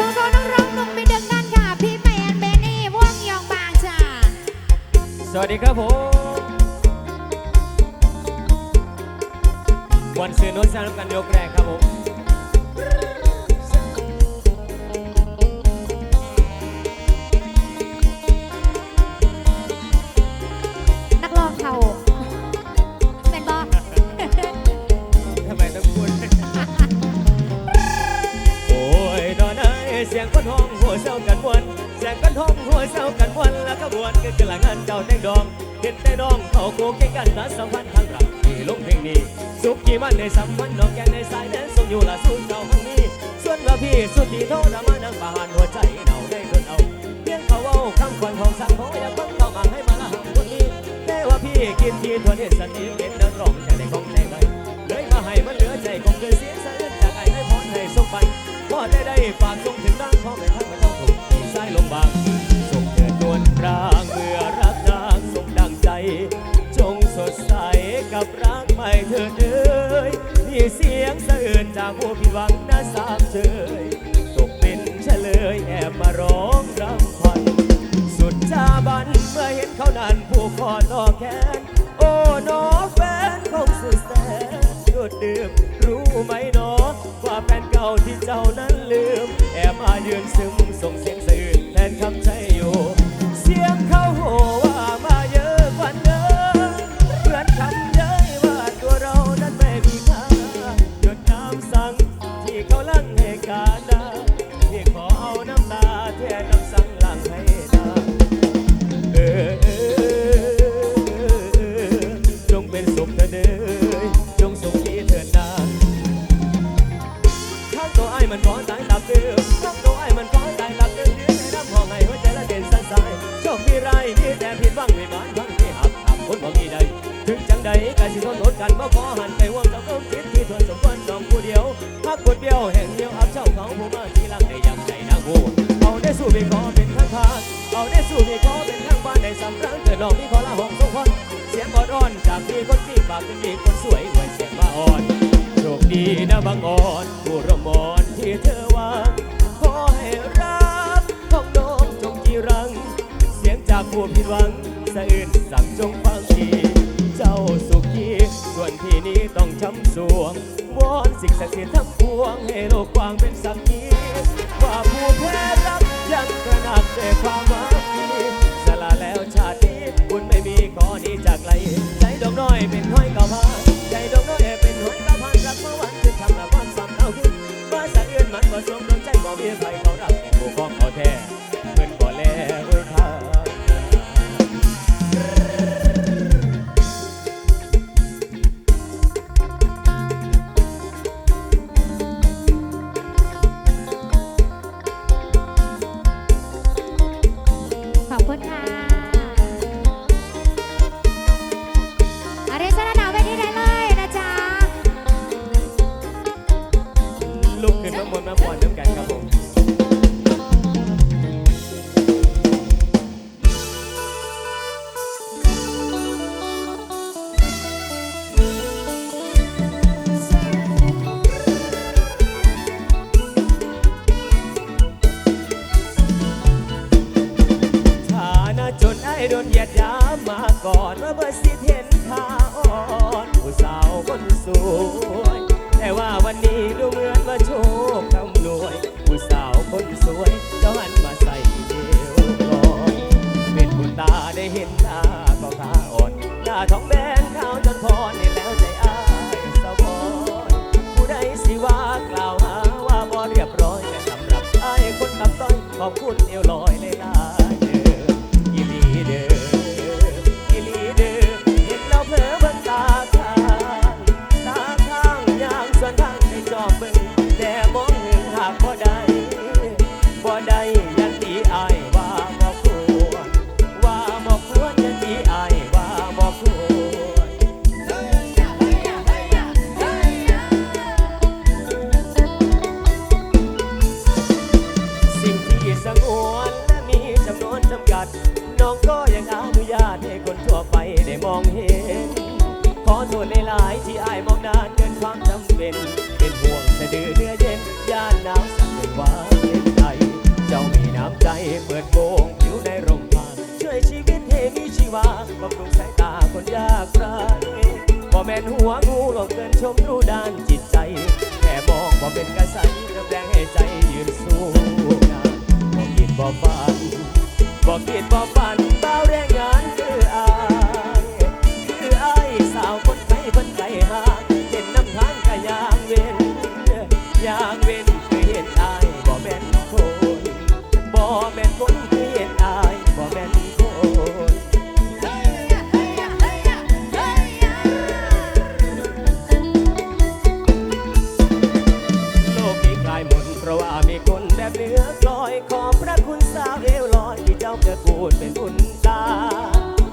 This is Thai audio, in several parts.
โชว์ตัวนักร้องหนุ่มไปดึงกันค่ะ พี่แมนเบนนี่วงยองบางจ้าสวัสดีครับผมวันซื้อโน้ตสร้างกันยกแรกครับผม วเศร้ากันวนเสียงคนห้องหัวเศร้ากันวนแล้วขบวนก็คือหลังงานเจ้าแดงดองเห็นแต่น้องเขาโกเก่งกันสารสัมพันธ์ทางรักที่ลงเพลงนี้สุขกี่มันในสัมพันธ์น้องแกนในสายแดนส่งอยู่ละสู้เจ้าห้องนี้ส่วนว่าพี่สุดที่โทษมานั่งประหารหัวใจเหนาได้เกินเอาเพียงเขาเอาคำควันของสังโมอยากฟังเข้ามาให้มาละหังคนนี้แต่ว่าพี่กินทีทวนเห็นสันนิษเห็นเดินร้องใจในของใจไว้เลยมาให้มันเหลือใจคงเกินเสียสะอื้นจากไอ้ให้พรให้สมบัติพอได้ได้ฝาก เถิดเอ้ยนี่เสียงสะอื้นจากผู้ผิดหวังน่าสาบเชยตกเป็นเฉลยแอบมาร้องรำพัน สุดจาบันเมื่อเห็นเขานั้นผู้คอต่อแขนโอ้หนอแฟนคงสุดแสนสุดดื่มรู้ไหมนอว่าแฟนเก่าที่เจ้านั้นลืม แอบมายืนซึมส่งเสียงสะอื้นแทนคำใจำรังเกิดน้องมีขอละหองสองคนเสียงกอดอ่อนจากพี่คนที่ฝากเป็นดีคนสวยไว้เสียงมาอ่อนโชคดีนะบางอ่อนผู้รมอนที่เธอวางขอให้รักของน้องจงจีรัง เสียงจากผู้ผิดหวังสะอื่นสั่งจงฟังทีเจ้าสุขีส่วนที่นี้ต้องช้ำสวงวอนสิ่งศักดิ์สิทธิ์ทั้งปวงให้โลกกว้างเป็นสักขีว่าผู้แพ้รักยังกระหนักแต่ความหวังดี อยเป็นห้อยก่าพาใจดอกน้อยเป็นห้อยก่าพารักเมื่อวันถึงทำละความซ้ำเอาขึ้นว่าสะเอื้อนมันบ่สมดวงใจบ่มีไฟ โดนเหยียดยามมาก่อนเมื่อเบอร์สิเห็นขาอ่อนผู้สาวคนสวย แต่ว่าวันนี้ดูเหมือนว่าโชคกำนวยผู้สาวคนสวยเจ้าหันมาใส่เดียวก่อนเป็นบุญตาได้เห็นตาก็ขาอ่อนหน้าท้องแบนขาวจนพอนี่แล้วใจอ้ายสะบอนผู้ใดสิว่ากล่าวหาว่าบ่เรียบร้อยแต่สำหรับอ้ายคนตับต้อยขอบคุณเอวลอยาง วาบำรุงสายตาคนยากไร้บ่แม่นหัวงูหลอกเกินชมรู้ด้านจิตใจ แค่มองบ่เป็นกระสันน้ำแดงให้ใจยืนสู้งานบ่คิดบ่ฝันบ่คิดบ่ฝัน เพราะว่ามีคนแบบเนื้อลอย ขอพระคุณสาวเอวลอยที่เจ้าเกิดพูดเป็นบุญตา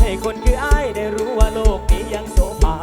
ให้คนคืออ้ายได้รู้ว่าโลกนี้ยังโสภา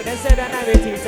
ነው። ገንዘብ ቤት ይዛ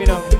พี่น้องช่าง